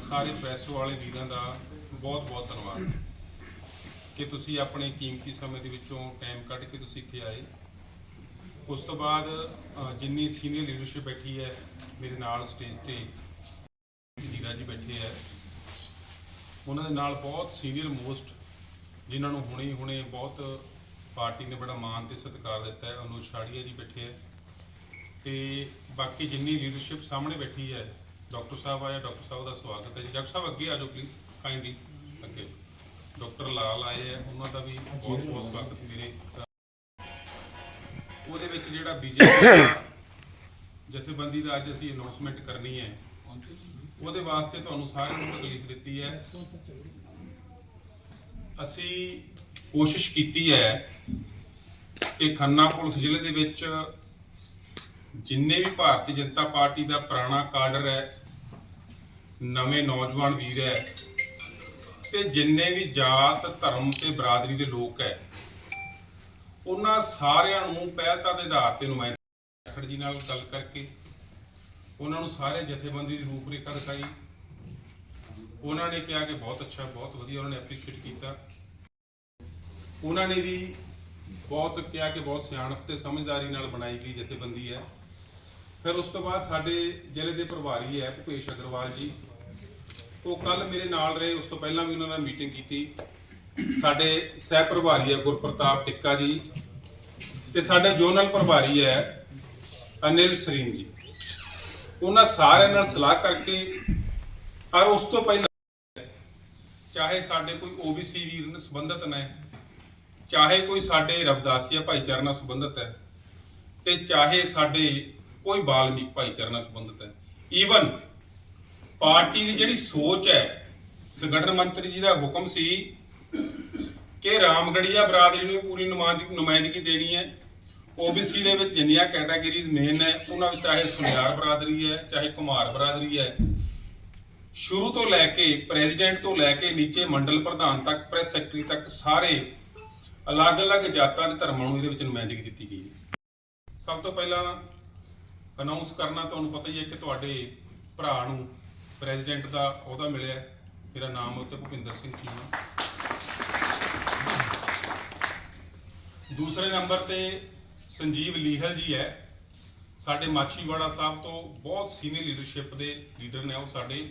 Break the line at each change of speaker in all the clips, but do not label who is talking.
ਸਾਰੇ ਪ੍ਰੈਸ ਵਾਲੇ ਵੀਰਾਂ ਦਾ ਬਹੁਤ ਬਹੁਤ ਧੰਨਵਾਦ। ਕਿ ਤੁਸੀਂ ਆਪਣੇ ਕੀਮਤੀ ਸਮੇਂ ਦੇ ਵਿੱਚੋਂ ਟਾਈਮ ਕੱਢ ਕੇ ਤੁਸੀਂ ਇੱਥੇ ਆਏ। ਉਸ ਤੋਂ ਬਾਅਦ ਜਿੰਨੀ ਸੀਨੀਅਰ ਲੀਡਰਸ਼ਿਪ ਬੈਠੀ ਹੈ ਮੇਰੇ ਨਾਲ ਸਟੇਜ ਤੇ, ਜੀਰਾ ਜੀ ਬੈਠੇ ਹੈ। ਉਹਨਾਂ ਦੇ ਨਾਲ ਬਹੁਤ ਸੀਨੀਅਰ ਮੋਸਟ ਜਿਨ੍ਹਾਂ ਨੂੰ ਹੁਣੇ ਹੁਣੇ ਬਹੁਤ ਪਾਰਟੀ ਨੇ ਬੜਾ ਮਾਣ ਤੇ ਸਤਿਕਾਰ ਦਿੱਤਾ ਹੈ, ਅਨੁਜ ਛਾੜੀਆ ਜੀ ਬੈਠੇ ਹੈ। ਤੇ ਬਾਕੀ ਜਿੰਨੀ ਲੀਡਰਸ਼ਿਪ ਸਾਹਮਣੇ ਬੈਠੀ ਹੈ, ਡਾਕਟਰ ਸਾਹਿਬ ਆਇਆ ਡਾਕਟਰ ਸਾਹਿਬ ਦਾ ਸਵਾਗਤ ਹੈ। ਜੀ ਡਾਕਟਰ ਸਾਹਿਬ, ਅੱਗੇ ਆ ਜਾਓ ਪਲੀਜ਼ ਕਾਈਂਡਲੀ ਅੱਗੇ। ਡਾਕਟਰ ਲਾਲ ਆਏ ਹੈ, ਉਹਨਾਂ ਦਾ ਵੀ ਬਹੁਤ ਬਹੁਤ ਸਵਾਗਤ ਮੇਰੇ ਉਹਦੇ ਵਿੱਚ ਜਿਹੜਾ ਬੀਜੇਪੀ ਦਾ ਜਥੇਬੰਦੀ ਦਾ ਅੱਜ ਅਸੀਂ ਅਨਾਉਂਸਮੈਂਟ ਕਰਨੀ ਹੈ, ਉਹਦੇ ਵਾਸਤੇ ਤੁਹਾਨੂੰ ਸਾਰਿਆਂ ਨੂੰ ਤਕਲੀਫ ਦਿੱਤੀ ਹੈ। ਅਸੀਂ ਕੋਸ਼ਿਸ਼ ਕੀਤੀ ਹੈ ਕਿ ਖੰਨਾ ਪੁਲਿਸ ਜ਼ਿਲ੍ਹੇ ਦੇ ਵਿੱਚ ਜਿੰਨੇ ਵੀ ਭਾਰਤੀ ਜਨਤਾ ਪਾਰਟੀ ਦਾ ਪੁਰਾਣਾ ਕਾਡਰ ਹੈ, ਨਵੇਂ ਨੌਜਵਾਨ ਵੀਰ ਹੈ ਤੇ ਜਿੰਨੇ ਵੀ ਜਾਤ, ਧਰਮ ਤੇ ਬਰਾਦਰੀ ਦੇ ਲੋਕ ਹੈ, ਉਹਨਾਂ ਸਾਰਿਆਂ ਨੂੰ ਪਹਿਲਤਾ ਦੇ ਆਧਾਰ ਤੇ ਨੁਮਾਇੰਦੇ ਖੜ ਜੀ ਨਾਲ ਗੱਲ ਕਰਕੇ ਉਹਨਾਂ ਨੂੰ ਸਾਰੇ ਜਥੇਬੰਦੀ ਦੀ ਰੂਪਰੇਖਾ ਦਿਖਾਈ। ਉਹਨਾਂ ਨੇ ਕਿਹਾ ਕਿ ਬਹੁਤ ਅੱਛਾ, ਬਹੁਤ ਵਧੀਆ ਉਹਨਾਂ ਨੇ ਐਪਰੀਸ਼ੀਏਟ ਕੀਤਾ। ਉਹਨਾਂ ਨੇ ਵੀ ਬਹੁਤ ਕਿਹਾ ਕਿ ਬਹੁਤ ਸਿਆਣਪ ਤੇ ਸਮਝਦਾਰੀ ਨਾਲ ਬਣਾਈ ਗਈ ਜਥੇਬੰਦੀ ਹੈ। ਫਿਰ ਉਸ ਤੋਂ ਬਾਅਦ ਸਾਡੇ ਜ਼ਿਲ੍ਹੇ ਦੇ ਪ੍ਰਭਾਰੀ ਹੈ ਭੁਪੇਸ਼ ਅਗਰਵਾਲ ਜੀ। ਉਹ ਕੱਲ ਮੇਰੇ ਨਾਲ ਰਹੇ, ਉਸ ਤੋਂ ਪਹਿਲਾਂ ਵੀ ਉਹਨਾਂ ਨਾਲ ਮੀਟਿੰਗ ਕੀਤੀ। ਸਾਡੇ ਸਹਿ ਪ੍ਰਭਾਰੀ ਹੈ ਗੁਰਪ੍ਰਤਾਪ ਟਿੱਕਾ ਜੀ ਤੇ ਸਾਡੇ ਜੋਨਲ ਪ੍ਰਭਾਰੀ ਹੈ ਅਨਿਲ ਸਰੀਨ ਜੀ। ਉਹਨਾਂ ਸਾਰਿਆਂ ਨਾਲ ਸਲਾਹ ਕਰਕੇ ਔਰ ਉਸ ਤੋਂ ਪਹਿਲਾਂ ਚਾਹੇ ਸਾਡੇ ਕੋਈ ਓਬੀਸੀ ਵੀਰ ਨਾਲ ਸੰਬੰਧਿਤ ਨੇ, ਚਾਹੇ ਕੋਈ ਸਾਡੇ ਰਵਦਾਸੀਆ ਭਾਈਚਾਰੇ ਨਾਲ ਸੰਬੰਧਿਤ ਹੈ ਤੇ ਚਾਹੇ ਸਾਡੇ ਕੋਈ ਬਾਲਮੀਕ ਭਾਈਚਾਰੇ ਨਾਲ ਸੰਬੰਧਿਤ ਹੈ। ਈਵਨ ਪਾਰਟੀ ਦੀ ਜਿਹੜੀ ਸੋਚ ਹੈ, ਸੰਗਠਨ ਮੰਤਰੀ ਜੀ ਦਾ ਹੁਕਮ ਸੀ ਕਿ ਰਾਮਗੜੀਆ ਬਰਾਦਰੀ ਨੂੰ ਪੂਰੀ ਨੁਮਾਇੰਦਗੀ ਨੁਮਾਇੰਦਗੀ ਦੇਣੀ ਹੈ। ਓਬੀਸੀ ਦੇ ਵਿੱਚ ਜਿੰਨੀਆਂ ਕੈਟਾਗਰੀਜ਼ ਮੇਨ ਹੈ ਉਹਨਾਂ ਵਿੱਚ ਚਾਹੇ ਸੁਨਿਆਰ ਬਰਾਦਰੀ ਹੈ, ਚਾਹੇ ਕੁਮਾਰ ਬਰਾਦਰੀ ਹੈ। ਸ਼ੁਰੂ ਤੋਂ ਲੈ ਕੇ, ਪ੍ਰੈਜ਼ੀਡੈਂਟ ਤੋਂ ਲੈ ਕੇ ਨੀਚੇ ਮੰਡਲ ਪ੍ਰਧਾਨ ਤੱਕ, ਪ੍ਰੈਸ ਸੈਕਟਰੀ ਤੱਕ ਸਾਰੇ ਅਲੱਗ-ਅਲੱਗ ਜਾਤਾਂ ਦੇ ਧਰਮਾਂ ਨੂੰ ਇਹਦੇ ਵਿੱਚ ਨੁਮਾਇੰਦਗੀ ਦਿੱਤੀ ਗਈ ਹੈ। ਸਭ ਤੋਂ ਪਹਿਲਾਂ ਅਨਾਉਂਸ ਕਰਨਾ ਤੁਹਾਨੂੰ ਪਤਾ ਹੀ ਹੈ ਕਿ ਤੁਹਾਡੇ ਭਰਾ ਨੂੰ ਪ੍ਰੈਜ਼ੀਡੈਂਟ ਦਾ ਅਹੁਦਾ ਮਿਲਿਆ ਮੇਰਾ ਨਾਮ ਉੱਤੇ ਭੁਪਿੰਦਰ ਸਿੰਘ ਚੀਮਾ। ਦੂਸਰੇ ਨੰਬਰ ਤੇ ਸੰਜੀਵ ਲੀਹਲ ਜੀ ਹੈ। ਸਾਡੇ ਮਾਛੀਵਾੜਾ ਸਾਹਿਬ ਤੋਂ ਬਹੁਤ ਸੀਨੀਅਰ ਲੀਡਰਸ਼ਿਪ ਦੇ ਲੀਡਰ ਨੇ ਉਹ ਸਾਡੇ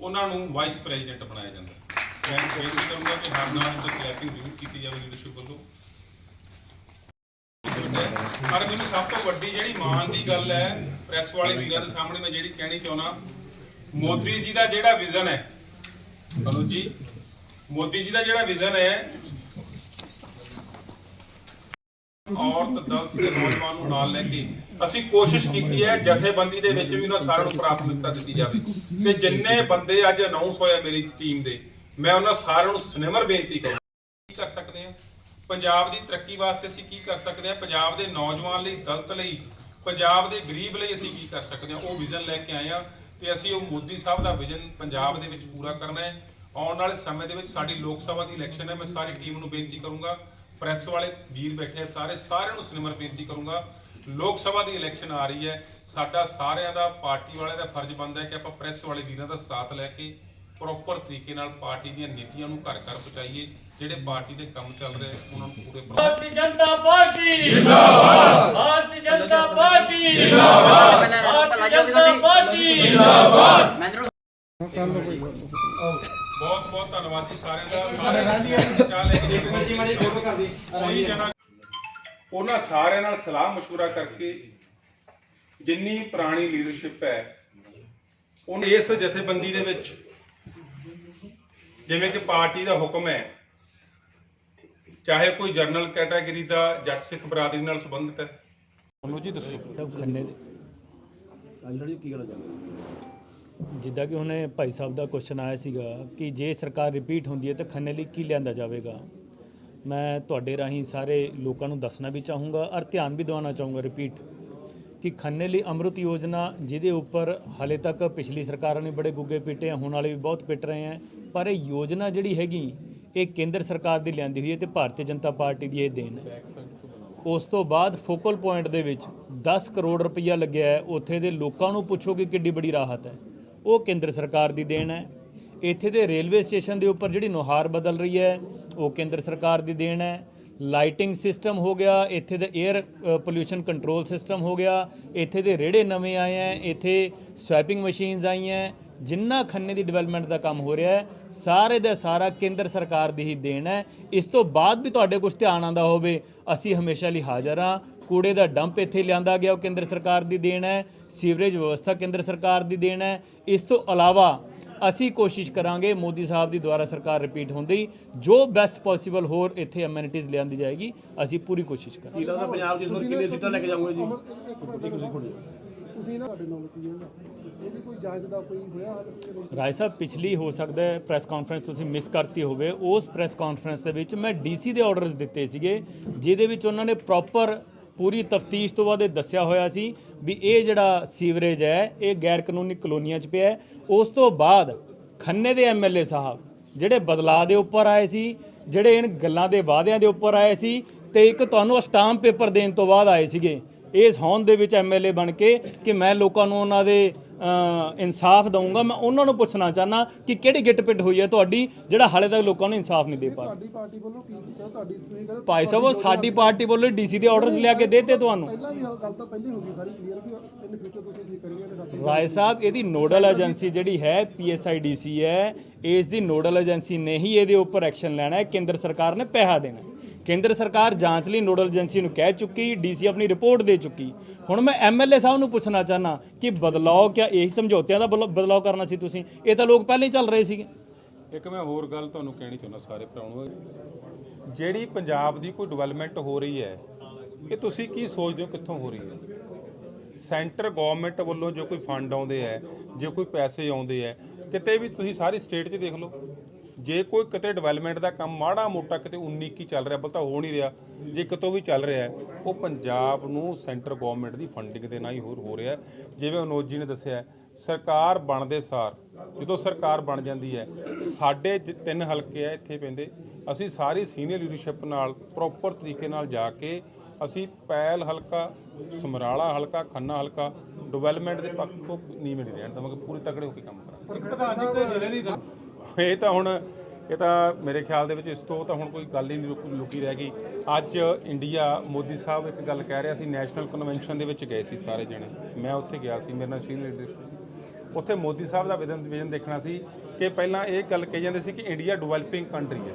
ਉਹਨਾਂ ਨੂੰ ਵਾਈਸ ਪ੍ਰੈਜ਼ੀਡੈਂਟ ਬਣਾਇਆ ਜਾਂਦਾ ਮੈਂ ਬੇਨਤੀ ਕਰੂੰਗਾ ਕਿ ਹਰ ਨਾਲ ਤੇ ਕਲੈਪਿੰਗ ਜ਼ਰੂਰ ਕੀਤੀ ਜਾਵੇ ਲੀਡਰਸ਼ਿਪ ਵੱਲੋਂ। ਪਰ ਮੈਨੂੰ ਸਭ ਤੋਂ ਵੱਡੀ ਜਿਹੜੀ ਮਾਣ ਦੀ ਗੱਲ ਹੈ ਪ੍ਰੈਸ ਵਾਲੇ ਵੀਰਾਂ ਦੇ ਸਾਹਮਣੇ ਮੈਂ ਜਿਹੜੀ ਕਹਿਣੀ ਚਾਹੁੰਦਾ, ਮੋਦੀ ਜੀ ਦਾ ਜਿਹੜਾ ਵਿਜ਼ਨ ਹੈ ਅਨੁਜ ਜੀ, ਮੋਦੀ ਜੀ ਦਾ ਜਿਹੜਾ ਵਿਜ਼ਨ ਹੈ ਔਰਤ ਦਲਿਤ ਤੇ ਨੌਜਵਾਨ ਨੂੰ ਨਾਲ ਲੈ ਕੇ ਅਸੀਂ ਕੋਸ਼ਿਸ਼ ਕੀਤੀ ਹੈ, ਜਥੇਬੰਦੀ ਦੇ ਵਿੱਚ ਵੀ ਉਹਨਾਂ ਸਾਰਿਆਂ ਨੂੰ ਪ੍ਰਾਥਮਿਕਤਾ ਦਿੱਤੀ ਜਾਵੇ। ਤੇ ਜਿੰਨੇ ਬੰਦੇ ਅੱਜ ਅਨਾਉਂਸ ਹੋਏ ਮੇਰੀ ਟੀਮ ਦੇ, ਮੈਂ ਉਹਨਾਂ ਸਾਰਿਆਂ ਨੂੰ ਸੁਨਿਮਰ ਬੇਨਤੀ ਕਰਾਂ ਕੀ ਕਰ ਸਕਦੇ ਹਾਂ? ਪੰਜਾਬ ਦੀ ਤਰੱਕੀ ਵਾਸਤੇ ਅਸੀਂ ਕੀ ਕਰ ਸਕਦੇ ਹਾਂ? ਪੰਜਾਬ ਦੇ ਨੌਜਵਾਨ ਲਈ, ਦਲਤ ਲਈ, ਪੰਜਾਬ ਦੇ ਗਰੀਬ ਲਈ ਅਸੀਂ ਕੀ ਕਰ ਸਕਦੇ ਹਾਂ? ਉਹ ਵਿਜ਼ਨ ਲੈ ਕੇ ਆਏ ਹਾਂ ਤੇ ਅਸੀਂ ਉਹ ਮੋਦੀ ਸਾਹਿਬ ਦਾ ਵਿਜ਼ਨ ਪੰਜਾਬ ਦੇ ਵਿੱਚ ਪੂਰਾ ਕਰਨਾ ਹੈ। ਆਉਣ ਵਾਲੇ ਸਮੇਂ ਦੇ ਵਿੱਚ ਸਾਡੀ ਲੋਕ ਸਭਾ ਦੀ ਇਲੈਕਸ਼ਨ ਹੈ, ਮੈਂ ਸਾਰੀ ਟੀਮ ਨੂੰ ਬੇਨਤੀ ਕਰੂੰਗਾ। ਪ੍ਰੈਸ ਵਾਲੇ ਵੀਰ ਬੈਠੇ ਆ ਸਾਰੇ ਸਾਰਿਆਂ ਨੂੰ ਸਿਨੇਮਰ ਬੇਨਤੀ ਕਰੂੰਗਾ ਲੋਕ ਸਭਾ ਦੀ ਇਲੈਕਸ਼ਨ ਆ ਰਹੀ ਹੈ ਸਾਡਾ ਸਾਰਿਆਂ ਦਾ ਪਾਰਟੀ ਵਾਲਿਆਂ ਦਾ ਫਰਜ਼ ਬਣਦਾ ਹੈ ਕਿ ਆਪਾਂ ਪ੍ਰੈਸ ਵਾਲੇ ਵੀਰਾਂ ਦਾ ਸਾਥ ਲੈ ਕੇ ਪ੍ਰੋਪਰ ਤਰੀਕੇ ਨਾਲ ਪਾਰਟੀ ਦੀਆਂ ਨੀਤੀਆਂ ਨੂੰ ਘਰ ਘਰ ਪਹੁੰਚਾਈਏ ਜਿਹੜੇ ਪਾਰਟੀ ਦੇ ਕੰਮ ਚੱਲ ਰਹੇ ਉਹਨਾਂ ਨੂੰ ਪੂਰੇ ਪ੍ਰੋ-
ਭਾਰਤੀ ਜਨਤਾ ਪਾਰਟੀ! ਜਿੰਦਾਬਾਦ! ਭਾਰਤੀ ਜਨਤਾ ਪਾਰਟੀ! ਜਿੰਦਾਬਾਦ! ਭਾਰਤੀ ਜਨਤਾ ਪਾਰਟੀ! ਜਿੰਦਾਬਾਦ!
ਬਹੁਤ ਬਹੁਤ ਧੰਨਵਾਦ ਜੀ ਸਾਰਿਆਂ ਦਾ ਸਾਰੇ ਚੱਲ ਇੱਕ ਇੱਕ ਮਿੰਟ ਜੀ ਮਾੜੀ ਫੋਟੋ ਕਰ ਦੀ ਉਹੀ ਜਣਾ ਉਹਨਾਂ ਸਾਰਿਆਂ ਨਾਲ ਸਲਾਹ مشورہ ਕਰਕੇ ਜਿੰਨੀ ਪੁਰਾਣੀ ਲੀਡਰਸ਼ਿਪ ਹੈ ਉਹ ਇਸ ਜਥੇਬੰਦੀ ਦੇ ਵਿੱਚ ਜਿਵੇਂ ਕਿ ਪਾਰਟੀ ਦਾ ਹੁਕਮ ਹੈ ਚਾਹੇ ਕੋਈ ਜਰਨਲ ਕੈਟਾਗਰੀ ਦਾ ਜੱਟ ਸਿੱਖ ਬਰਾਦਰੀ ਨਾਲ ਸੰਬੰਧਿਤ ਹੈ ਉਹਨੂੰ ਜੀ ਦੱਸੋ
ਸਭ ਖੰਨੇ ਦੇ ਜਿੱਦਾਂ ਜਿੱਦਾਂ ਕਿ ਉਹਨੇ ਭਾਈ ਸਾਹਿਬ ਦਾ ਕੁਐਸਚਨ ਆਇਆ ਸੀਗਾ ਕਿ ਜੇ ਸਰਕਾਰ ਰਿਪੀਟ ਹੁੰਦੀ ਹੈ ਤਾਂ ਖੰਨੇ ਲਈ ਕੀ ਲਿਆਂਦਾ ਜਾਵੇਗਾ? ਮੈਂ ਤੁਹਾਡੇ ਰਾਹੀਂ ਸਾਰੇ ਲੋਕਾਂ ਨੂੰ ਦੱਸਣਾ ਵੀ ਚਾਹੂੰਗਾ ਔਰ ਧਿਆਨ ਵੀ ਦਿਵਾਉਣਾ ਚਾਹੂੰਗਾ ਰਿਪੀਟ ਕਿ ਖੰਨੇ ਲਈ ਅੰਮ੍ਰਿਤ ਯੋਜਨਾ ਜਿਹਦੇ ਉੱਪਰ ਹਾਲੇ ਤੱਕ ਪਿਛਲੀ ਸਰਕਾਰਾਂ ਨੇ ਬੜੇ ਗੁੱਗੇ ਪਿੱਟੇ ਆ, ਹੁਣ ਵਾਲੇ ਵੀ ਬਹੁਤ ਪਿੱਟ ਰਹੇ ਆ, ਪਰ ਇਹ ਯੋਜਨਾ ਜਿਹੜੀ ਹੈਗੀ, ਇਹ ਕੇਂਦਰ ਸਰਕਾਰ ਦੀ ਲਿਆਂਦੀ ਹੋਈ ਹੈ ਤੇ ਭਾਰਤੀ ਜਨਤਾ ਪਾਰਟੀ ਦੀ ਇਹ ਦੇਣ। ਹੈ ਉਸ ਤੋਂ ਬਾਅਦ ਫੋਕਲ ਪੁਆਇੰਟ ਦੇ ਵਿੱਚ 10 ਕਰੋੜ ਰੁਪਈਆ ਲੱਗਿਆ ਹੈ, ਉੱਥੇ ਦੇ ਲੋਕਾਂ ਨੂੰ ਪੁੱਛੋ ਕਿ ਕਿੱਡੀ ਬੜੀ ਰਾਹਤ ਹੈ। ਉਹ ਕੇਂਦਰ ਸਰਕਾਰ ਦੀ ਦੇਣ ਹੈ। ਇੱਥੇ ਦੇ ਰੇਲਵੇ ਸਟੇਸ਼ਨ ਦੇ ਉੱਪਰ ਜਿਹੜੀ ਨੁਹਾਰ ਬਦਲ ਰਹੀ ਹੈ, ਉਹ ਕੇਂਦਰ ਸਰਕਾਰ ਦੀ ਦੇਣ ਹੈ। ਲਾਈਟਿੰਗ ਸਿਸਟਮ ਹੋ ਗਿਆ, ਇੱਥੇ ਦਾ 에ਅਰ ਪੋਲਿਊਸ਼ਨ ਕੰਟਰੋਲ ਸਿਸਟਮ ਹੋ ਗਿਆ। ਇੱਥੇ ਦੇ ਰੇੜੇ ਨਵੇਂ ਆਏ ਹੈ, ਇੱਥੇ ਸਵੈਪਿੰਗ ਮਸ਼ੀਨਸ ਆਈਆਂ ਜਿੰਨਾ ਖੰਨੇ ਦੀ ਡਿਵੈਲਪਮੈਂਟ ਦਾ ਕੰਮ ਹੋ ਰਿਹਾ ਹੈ, ਸਾਰੇ ਦਾ ਸਾਰਾ ਕੇਂਦਰ ਸਰਕਾਰ ਦੀ ਹੀ ਦੇਣ ਹੈ। ਇਸ ਤੋਂ ਬਾਅਦ ਵੀ ਤੁਹਾਡੇ ਕੁਝ ਧਿਆਨ ਆਂਦਾ ਹੋਵੇ, ਅਸੀਂ ਹਮੇਸ਼ਾ ਲਈ ਹਾਜ਼ਰ ਹਾਂ। ਕੂੜੇ ਦਾ ਡੰਪ ਇੱਥੇ ਲਿਆਂਦਾ ਗਿਆ ਉਹ ਕੇਂਦਰ ਸਰਕਾਰ ਦੀ ਦੇਣ ਹੈ ਸੀਵਰੇਜ ਵਿਵਸਥਾ ਕੇਂਦਰ ਸਰਕਾਰ ਦੀ ਦੇਣ ਹੈ। ਇਸ ਤੋਂ ਇਲਾਵਾ ਅਸੀਂ ਕੋਸ਼ਿਸ਼ ਕਰਾਂਗੇ ਮੋਦੀ ਸਾਹਿਬ ਦੀ ਦੁਆਰਾ ਸਰਕਾਰ ਰਿਪੀਟ ਹੁੰਦੀ ਜੋ ਬੈਸਟ ਪੋਸੀਬਲ ਹੋਰ ਇੱਥੇ ਅਮੈਨਿਟੀਜ਼ ਲਿਆਂਦੀ ਜਾਏਗੀ ਅਸੀਂ ਪੂਰੀ ਕੋਸ਼ਿਸ਼ ਕਰਾਂਗੇ।
ਕੀ ਲੱਗਦਾ ਪੰਜਾਬ ਜਿਸ ਵਾਰ ਕਿੰਨੇ ਸੀਟਾਂ ਲੈ ਕੇ ਜਾਓਗੇ ਜੀ?
ਤੁਸੀਂ ਨਾ ਤੁਹਾਡੇ ਨਾਲ ਕੀ ਹੈ? ਇਹਦੀ ਕੋਈ ਜਾਂਚ ਦਾ ਕੋਈ ਹੋਇਆ?
ਰਾਏ ਸਾਹਿਬ ਪਿਛਲੀ ਹੋ ਸਕਦਾ ਹੈ ਪ੍ਰੈਸ ਕਾਨਫਰੰਸ ਤੁਸੀਂ ਮਿਸ ਕਰਤੀ ਹੋਵੇ। ਉਸ ਪ੍ਰੈਸ ਕਾਨਫਰੰਸ ਦੇ ਵਿੱਚ ਮੈਂ ਡੀਸੀ ਦੇ ਆਰਡਰਸ ਦਿੱਤੇ ਸੀਗੇ ਜਿਹਦੇ ਵਿੱਚ ਉਹਨਾਂ ਨੇ ਪ੍ਰੋਪਰ ਪੂਰੀ ਤਫਤੀਸ਼ ਤੋਂ ਬਾਅਦ ਇਹ ਦੱਸਿਆ ਹੋਇਆ ਸੀ ਵੀ ਇਹ ਜਿਹੜਾ ਸੀਵਰੇਜ ਹੈ, ਇਹ ਗੈਰ ਕਾਨੂੰਨੀ ਕਲੋਨੀਆਂ 'ਚ ਪਿਆ ਉਸ ਤੋਂ ਬਾਅਦ ਖੰਨੇ ਦੇ ਐਮਐਲਏ ਸਾਹਿਬ ਜਿਹੜੇ ਬਦਲਾਅ ਦੇ ਉੱਪਰ ਆਏ ਸੀ, ਜਿਹੜੇ ਇਨ ਗੱਲਾਂ ਦੇ ਵਾਅਦਿਆਂ ਦੇ ਉੱਪਰ ਆਏ ਸੀ ਤੇ ਇੱਕ ਤੁਹਾਨੂੰ ਸਟਾਂਪ ਪੇਪਰ ਦੇਣ ਤੋਂ ਬਾਅਦ ਆਏ ਸੀਗੇ। ਇਸ ਹੌਨ ਦੇ ਵਿੱਚ ਐਮਐਲਏ ਬਣ ਕੇ ਕਿ ਮੈਂ ਲੋਕਾਂ ਨੂੰ ਉਹਨਾਂ ਦੇ ਇਨਸਾਫ ਦਊਂਗਾ। ਮੈਂ ਉਹਨਾਂ ਨੂੰ ਪੁੱਛਣਾ ਚਾਹਨਾ ਕਿ ਕਿਹੜੀ ਗਿੱਟ ਪਿੱਟ ਹੋਈ ਹੈ ਤੁਹਾਡੀ ਜਿਹੜਾ ਹਾਲੇ ਤੱਕ ਲੋਕਾਂ ਨੂੰ ਇਨਸਾਫ ਨਹੀਂ ਦੇ ਪਾ
ਤੁਹਾਡੀ ਪਾਰਟੀ ਵੱਲੋਂ ਕੀ ਕੀਤਾ? ਤੁਹਾਡੀ ਤੁਸੀਂ ਕਹਿੰਦੇ
ਭਾਈ ਸਾਹਿਬ ਉਹ ਸਾਡੀ ਪਾਰਟੀ ਵੱਲੋਂ ਡੀਸੀ ਦੇ ਆਰਡਰਸ ਲਿਆ ਕੇ ਦੇਤੇ ਤੁਹਾਨੂੰ।
ਪਹਿਲਾਂ ਵੀ ਗੱਲ ਤਾਂ ਪਹਿਲੇ ਹੋ ਗਈ ਸਾਰੀ ਕਲੀਅਰ ਵੀ ਇਨ ਫਿਊਚਰ ਤੁਸੀਂ ਕੀ ਖਾਤਰ
ਰਾਏ ਸਾਹਿਬ ਇਹਦੀ ਨੋਡਲ ਏਜੰਸੀ ਜਿਹੜੀ ਹੈ ਪੀਐਸਆਈਡੀਸੀ ਹੈ ਇਸ ਦੀ ਨੋਡਲ ਏਜੰਸੀ ਨੇ ਹੀ ਇਹਦੇ ਉੱਪਰ ਐਕਸ਼ਨ ਲੈਣਾ ਹੈ। ਕੇਂਦਰ ਸਰਕਾਰ ਨੇ ਪੈਸਾ ਦੇਣਾ। ਕੇਂਦਰ ਸਰਕਾਰ ਜਾਂਚ ਲਈ ਨੋਡਲ ਏਜੰਸੀ ਨੂੰ ਕਹਿ ਚੁੱਕੀ, ਡੀਸੀ ਆਪਣੀ ਰਿਪੋਰਟ ਦੇ ਚੁੱਕੀ। ਹੁਣ ਮੈਂ ਐਮਐਲਏ ਸਾਹਿਬ ਨੂੰ ਪੁੱਛਣਾ ਚਾਹਨਾ ਕਿ ਬਦਲਾਅ ਕਿਆ ਇਹ ਸਮਝੌਤਿਆਂ ਦਾ ਬਦਲਾ- ਬਦਲਾਅ ਕਰਨਾ ਸੀ ਤੁਸੀਂ? ਇਹ ਤਾਂ ਲੋਕ ਪਹਿਲਾਂ ਹੀ ਚੱਲ ਰਹੇ ਸੀਗੇ।
ਇੱਕ ਮੈਂ ਹੋਰ ਗੱਲ ਤੁਹਾਨੂੰ ਕਹਿਣੀ ਚਾਹੁੰਦਾ ਸਾਰੇ ਭਰਾਵਾਂ। ਨੂੰ ਜਿਹੜੀ ਪੰਜਾਬ ਦੀ ਕੋਈ ਡਿਵੈਲਪਮੈਂਟ ਹੋ ਰਹੀ ਹੈ, ਇਹ ਤੁਸੀਂ ਕੀ ਸੋਚਦੇ ਹੋ ਕਿੱਥੋਂ ਹੋ ਰਹੀ ਹੈ? ਸੈਂਟਰ ਗਵਰਨਮੈਂਟ ਵੱਲੋਂ ਜੋ ਕੋਈ ਫੰਡ ਆਉਂਦੇ ਹੈ, ਜੋ ਕੋਈ ਪੈਸੇ ਆਉਂਦੇ ਹੈ, ਕਿਤੇ ਵੀ ਤੁਸੀਂ ਸਾਰੀ ਸਟੇਟ 'ਚ ਦੇਖ ਲਓ। ਜੇ ਕੋਈ ਕਿਤੇ ਡਿਵੈਲਪਮੈਂਟ ਦਾ ਕੰਮ ਮਾੜਾ ਮੋਟਾ ਕਿਤੇ 19 ਕੀ ਚੱਲ ਰਿਹਾ ਬਲ ਤਾਂ ਹੋ ਨਹੀਂ ਰਿਹਾ, ਜੇ ਕਿਤੋਂ ਵੀ ਚੱਲ ਰਿਹਾ ਉਹ ਪੰਜਾਬ ਨੂੰ ਸੈਂਟਰ ਗਵਰਨਮੈਂਟ ਦੀ ਫੰਡਿੰਗ ਦੇ ਨਾਲ ਹੀ ਹੋਰ ਹੋ ਰਿਹਾ ਜਿਵੇਂ ਅਨੋਜ ਜੀ ਨੇ ਦੱਸਿਆ, ਸਰਕਾਰ ਬਣਦੇ ਸਾਰ, ਜਦੋਂ ਸਰਕਾਰ ਬਣ ਜਾਂਦੀ ਹੈ, ਸਾਡੇ ਜ- ਤਿੰਨ ਹਲਕੇ ਆ ਇੱਥੇ ਪੈਂਦੇ, ਅਸੀਂ ਸਾਰੀ ਸੀਨੀਅਰ ਲੀਡਰਸ਼ਿਪ ਨਾਲ ਪ੍ਰੋਪਰ ਤਰੀਕੇ ਨਾਲ ਜਾ ਕੇ ਅਸੀਂ ਪੈਲ ਹਲਕਾ, ਸਮਰਾਲਾ ਹਲਕਾ, ਖੰਨਾ ਹਲਕਾ ਡਿਵੈਲਪਮੈਂਟ ਦੇ ਪੱਖੋਂ ਨੀਵੇਂ ਨਹੀਂ ਰਹਿਣ ਦਵਾਂਗੇ, ਪੂਰੀ ਤਕੜੇ ਹੋ ਕੇ ਕੰਮ ਕਰਾਂਗੇ। ਇਹ ਤਾਂ ਹੁਣ, ਇਹ ਤਾਂ ਮੇਰੇ ਖਿਆਲ ਦੇ ਵਿੱਚ ਇਸ ਤੋਂ ਤਾਂ ਹੁਣ ਕੋਈ ਗੱਲ ਹੀ ਨਹੀਂ ਲੁਕ- ਲੁਕੀ ਰਹਿ ਗਈ। ਅੱਜ ਇੰਡੀਆ ਮੋਦੀ ਸਾਹਿਬ ਇੱਕ ਗੱਲ ਕਹਿ ਰਿਹਾ ਸੀ, ਨੈਸ਼ਨਲ ਕਨਵੈਨਸ਼ਨ ਦੇ ਵਿੱਚ ਗਏ ਸੀ ਸਾਰੇ ਜਣੇ। ਮੈਂ ਉੱਥੇ ਗਿਆ ਸੀ, ਮੇਰੇ ਨਾਲ ਸੀਨੀਅਰ ਲੀਡਰਸ਼ਿਪ ਸੀ। ਉੱਥੇ ਮੋਦੀ ਸਾਹਿਬ ਦਾ ਵਿਜ਼ਨ ਵਿਜ਼ਨ ਦੇਖਣਾ ਸੀ ਕਿ ਪਹਿਲਾਂ ਇਹ ਗੱਲ ਕਹੀ ਜਾਂਦੀ ਸੀ ਕਿ ਇੰਡੀਆ ਡਿਵੈਲਪਿੰਗ ਕੰਟਰੀ ਹੈ।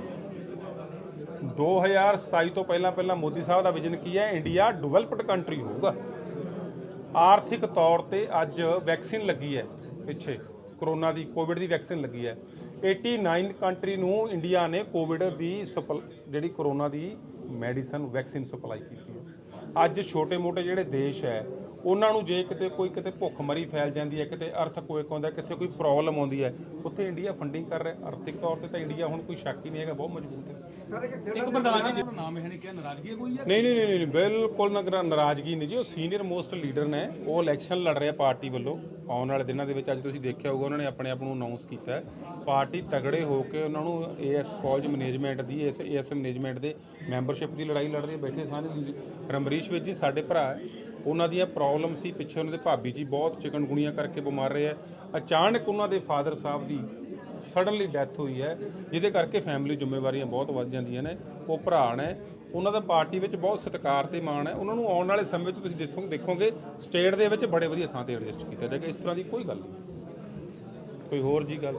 2027 ਤੋਂ ਪਹਿਲਾਂ ਪਹਿਲਾਂ ਮੋਦੀ ਸਾਹਿਬ ਦਾ ਵਿਜ਼ਨ ਕੀ ਹੈ? ਇੰਡੀਆ ਡਿਵੈਲਪਡ ਕੰਟਰੀ ਹੋਊਗਾ। ਆਰਥਿਕ ਤੌਰ ਤੇ ਅੱਜ ਵੈਕਸੀਨ ਲੱਗੀ ਹੈ ਪਿੱਛੇ। ਕਰੋਨਾ ਦੀ, ਕੋਵਿਡ ਦੀ ਵੈਕਸੀਨ ਲੱਗੀ ਹੈ। 89 ਕੰਟਰੀ ਨੂੰ ਇੰਡੀਆ ਨੇ ਕੋਵਿਡ ਦੀ ਸਪਲ, ਜਿਹੜੀ ਕਰੋਨਾ ਦੀ ਮੈਡੀਸਨ ਵੈਕਸੀਨ ਸਪਲਾਈ ਕੀਤੀ ਹੈ। ਅੱਜ ਛੋਟੇ-ਮੋਟੇ ਜਿਹੜੇ ਦੇਸ਼ ਹੈ, ਉਹਨਾਂ ਨੂੰ ਜੇ ਕਿਤੇ ਕੋਈ ਕਿਤੇ ਭੁੱਖਮਰੀ ਫੈਲ ਜਾਂਦੀ ਹੈ, ਕਿਤੇ ਅਰਥਕੁਏਕ ਆਉਂਦਾ ਕਿਤੇ ਕੋਈ ਪ੍ਰੋਬਲਮ ਆਉਂਦੀ ਹੈ, ਉੱਥੇ ਇੰਡੀਆ ਫੰਡਿੰਗ ਕਰ ਰਿਹਾ। ਆਰਥਿਕ ਤੌਰ ਤੇ ਤਾਂ ਇੰਡੀਆ ਹੁਣ ਕੋਈ ਸ਼ੱਕ ਹੀ ਨਹੀਂ ਹੈਗਾ, ਬਹੁਤ ਮਜ਼ਬੂਤ ਹੈ। ਨਹੀਂ ਨਹੀਂ ਨਹੀਂ ਨਹੀਂ ਬਿਲਕੁਲ ਨਗਰ ਨਾਰਾਜ਼ਗੀ ਨਹੀਂ ਜੀ, ਉਹ ਸੀਨੀਅਰ ਮੋਸਟ ਲੀਡਰ ਨੇ, ਉਹ ਇਲੈਕਸ਼ਨ ਲੜ ਰਿਹਾ ਪਾਰਟੀ ਵੱਲੋਂ। ਆਉਣ ਵਾਲੇ ਦਿਨਾਂ ਦੇ ਵਿੱਚ ਅੱਜ ਤੁਸੀਂ ਦੇਖਿਆ ਹੋਊਗਾ, ਉਹਨਾਂ ਨੇ ਆਪਣੇ ਆਪ ਨੂੰ ਅਨਾਉਂਸ ਕੀਤਾ ਹੈ। ਪਾਰਟੀ ਤਗੜੇ ਹੋ ਕੇ ਉਹਨਾਂ ਨੂੰ ਏਐਸ ਕਾਲਜ ਮੈਨੇਜਮੈਂਟ ਦੀ, ਇਸ ਏਐਸ ਮੈਨੇਜਮੈਂਟ ਦੇ ਮੈਂਬਰਸ਼ਿਪ ਦੀ ਲੜਾਈ ਲੜ ਰਹੇ ਬੈਠੇ ਸਾਰੇ ਰਮਰੀਸ਼ ਵਿੱਚ ਜੀ, ਸਾਡੇ ਭਰਾ ਉਹਨਾਂ ਦੀਆਂ ਪ੍ਰੋਬਲਮ ਸੀ, ਪਿੱਛੇ ਉਹਨਾਂ ਦੇ ਭਾਬੀ ਜੀ ਬਹੁਤ ਚਿਕਨਗੁਣੀਆਂ ਕਰਕੇ ਬਿਮਾਰ ਰਹੇ ਆ ਅਚਾਨਕ ਉਹਨਾਂ ਦੇ ਫਾਦਰ ਸਾਹਿਬ ਦੀ ਸਡਨਲੀ ਡੈਥ ਹੋਈ ਹੈ, ਜਿਹਦੇ ਕਰਕੇ ਫੈਮਿਲੀ ਜ਼ਿੰਮੇਵਾਰੀਆਂ ਬਹੁਤ ਵੱਧ ਜਾਂਦੀਆਂ ਨੇ, ਉਹ ਭਰਾ ਨੇ, ਉਹਨਾਂ ਦਾ ਪਾਰਟੀ ਵਿੱਚ ਬਹੁਤ ਸਤਿਕਾਰ ਤੇ ਮਾਣ ਹੈ, ਉਹਨਾਂ ਨੂੰ ਆਉਣ ਵਾਲੇ ਸਮੇਂ ਵਿੱਚ ਤੁਸੀਂ ਦੇਖੋ, ਦੇਖੋਗੇ ਸਟੇਟ ਦੇ ਵਿੱਚ ਬੜੇ ਵਧੀਆ ਥਾਂ ਤੇ ਐਡਜਸਟ ਕੀਤਾ ਜਾਏਗਾ ਇਸ ਤਰ੍ਹਾਂ ਦੀ ਕੋਈ ਗੱਲ ਨਹੀਂ। ਕੋਈ ਹੋਰ ਜੀ ਗੱਲ?